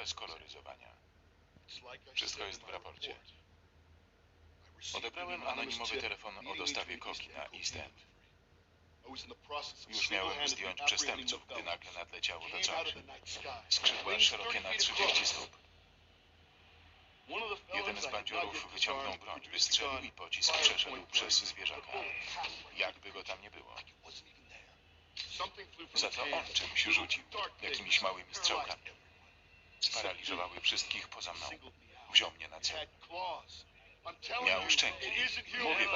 bez koloryzowania. Wszystko jest w raporcie. Odebrałem anonimowy telefon o dostawie koki na East End. Już miałem zdjąć przestępców, gdy nagle nadleciało do czary. Skrzydła szerokie na 30 stóp. Jeden z bandziorów wyciągnął broń, wystrzelił i pocisk przeszedł przez zwierzaka. Jakby go tam nie było. Za to on czymś rzucił, jakimiś małymi strzałkami. Sparaliżowały wszystkich poza mną. Wziął mnie na cel. Miał szczęście. Mówię